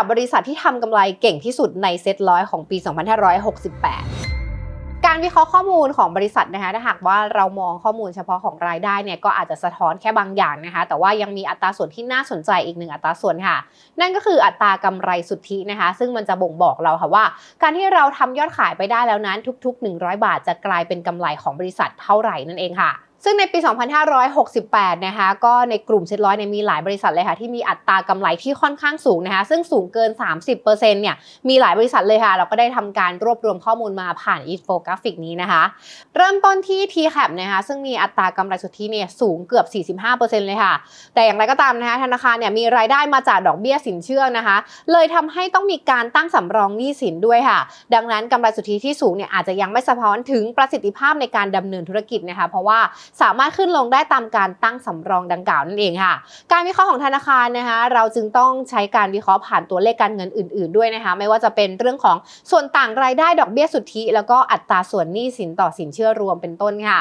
ดับบริษัทที่ทำกำไรเก่งที่สุดในเซ็ตร้อยของปี 2568การวิเคราะห์ข้อมูลของบริษัทนะคะถ้าหากว่าเรามองข้อมูลเฉพาะของรายได้เนี่ยก็อาจจะสะท้อนแค่บางอย่างนะคะ แต่ว่ายังมีอัตราส่วนที่น่าสนใจอีกหนึ่งอัตราส่วนค่ะ นั่นก็คืออัตรากำไรสุทธินะคะ ซึ่งมันจะบ่งบอกเราค่ะว่า การที่เราทำยอดขายไปได้แล้วนั้นทุก ๆ 100 บาท จะกลายเป็นกำไรของบริษัทเท่าไหร่นั่นเองค่ะ ซึ่งในปี 2568 นะคะ ก็ในกลุ่มเซ็ตร้อยเนี่ยมีหลายบริษัทเลยค่ะ ที่มีอัตรากำไรที่ค่อนข้างสูงนะคะ ซึ่งสูงเกิน 30%เนี่ย มีหลายบริษัทเลยค่ะ เราก็ได้ทำการรวบรวมข้อมูลมาผ่านอินโฟกราฟิกนี้นะคะ เริ่มต้นที่ TCAP นะคะ ซึ่งมีอัตรากำไรสุทธิเนี่ยสูงเกือบ 45%เลยค่ะ แต่อย่างไรก็ตามนะคะ ธนาคารเนี่ยมีรายได้มาจากดอกเบี้ยสินเชื่อนะคะ เลยทำให้ต้องมีการตั้งสำรองหนี้สินด้วยค่ะ ดังนั้นกำไรสุทธิที่สูงเนี่ยอาจจะยังไม่สะท้อนถึงประสิทธิภาพในการดำเนินธุรกิจนะคะ เพราะว่าสามารถขึ้นลงได้ตามการตั้งสำรองดังกล่าวนั่นเองค่ะ การวิเคราะห์ของธนาคารนะคะ เราจึงต้องใช้การวิเคราะห์ผ่านตัวเลขการเงินอื่น ๆด้วยนะคะ ไม่ว่าจะเป็นเรื่องของส่วนต่างรายได้ดอกเบี้ยสุทธิ แล้วก็อัตราส่วนหนี้สินต่อสินเชื่อรวมเป็นต้นค่ะ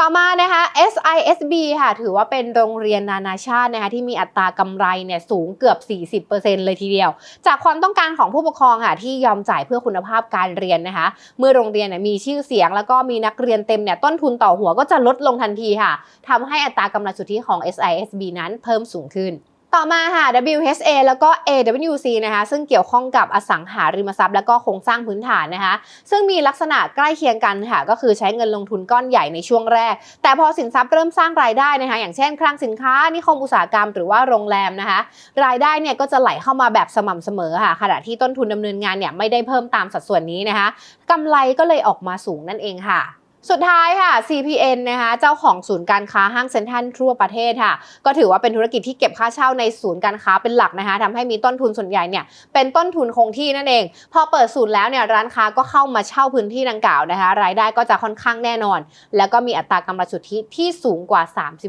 ต่อมานะคะ SISB ค่ะ ถือว่าเป็นโรงเรียนนานาชาตินะคะที่มีอัตรากำไรเนี่ยสูงเกือบ 40%เลยทีเดียว จากความต้องการของผู้ปกครองค่ะที่ยอมจ่ายเพื่อคุณภาพการเรียนนะคะ เมื่อโรงเรียนเนี่ยมีชื่อเสียง แล้วก็มีนักเรียนเต็มเนี่ยต้นทุนต่อหัวก็จะลดลงทันทีค่ะทำให้อัตรากำไรสุทธิของ SISB นั้นเพิ่มสูงขึ้น ต่อมาค่ะ WHA แล้วก็ AWC นะคะซึ่งเกี่ยวข้องกับอสังหาริมทรัพย์แล้วก็โครงสร้างพื้นฐานนะคะ ซึ่งมีลักษณะใกล้เคียงกันค่ะ ก็คือใช้เงินลงทุนก้อนใหญ่ในช่วงแรก แต่พอสินทรัพย์เริ่มสร้างรายได้นะคะอย่างเช่น คลังสินค้านิคมอุตสาหกรรมหรือว่าโรงแรมนะคะ รายได้เนี่ยก็จะไหลเข้ามาแบบสม่ำเสมอค่ะขณะที่ต้นทุนดำเนินงานเนี่ยไม่ได้เพิ่มตามสัดส่วนนี้นะคะกำไรก็เลยออกมาสูงนั่นเองค่ะ สุดท้ายค่ะ CPN นะคะเจ้าของศูนย์การค้าห้างเซ็นทรัลทั่วประเทศค่ะ ก็ถือว่าเป็นธุรกิจที่เก็บค่าเช่าในศูนย์การค้าเป็นหลักนะคะทำให้มีต้นทุนส่วนใหญ่เนี่ยเป็นต้นทุนคงที่นั่นเอง พอเปิดศูนย์แล้วเนี่ยร้านค้าก็เข้ามาเช่าพื้นที่ดังกล่าวนะคะ รายได้ก็จะค่อนข้างแน่นอน แล้วก็มีอัตรากำไรสุทธิที่สูงกว่า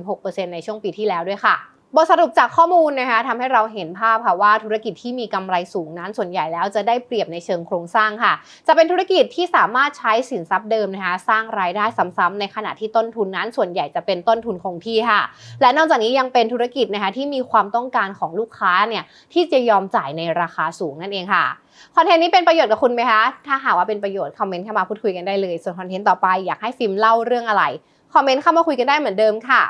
36%ในช่วงปีที่แล้วด้วยค่ะ บทสรุปจากข้อมูลนะคะทำให้เราเห็นภาพค่ะว่าธุรกิจที่มีกำไรสูงนั้นส่วนใหญ่แล้วจะได้เปรียบในเชิงโครงสร้างค่ะ จะเป็นธุรกิจที่สามารถใช้สินทรัพย์เดิมนะคะสร้างรายได้ซ้ำๆในขณะที่ต้นทุนนั้น ส่วนใหญ่จะเป็นต้นทุนคงที่ค่ะ และนอกจากนี้ยังเป็นธุรกิจนะคะที่มีความต้องการของลูกค้าเนี่ยที่จะยอมจ่ายในราคาสูงนั่นเองค่ะคอนเทนต์นี้เป็นประโยชน์กับคุณไหมคะถ้าหากว่าเป็นประโยชน์คอมเมนต์เข้ามาพูดคุยกันได้เลยส่วนคอนเทนต์ต่อไปอยากให้ฟิล์มเล่าเรื่องอะไรคอมเมนต์เข้ามาคุยกันได้เหมือนเดิมค่ะ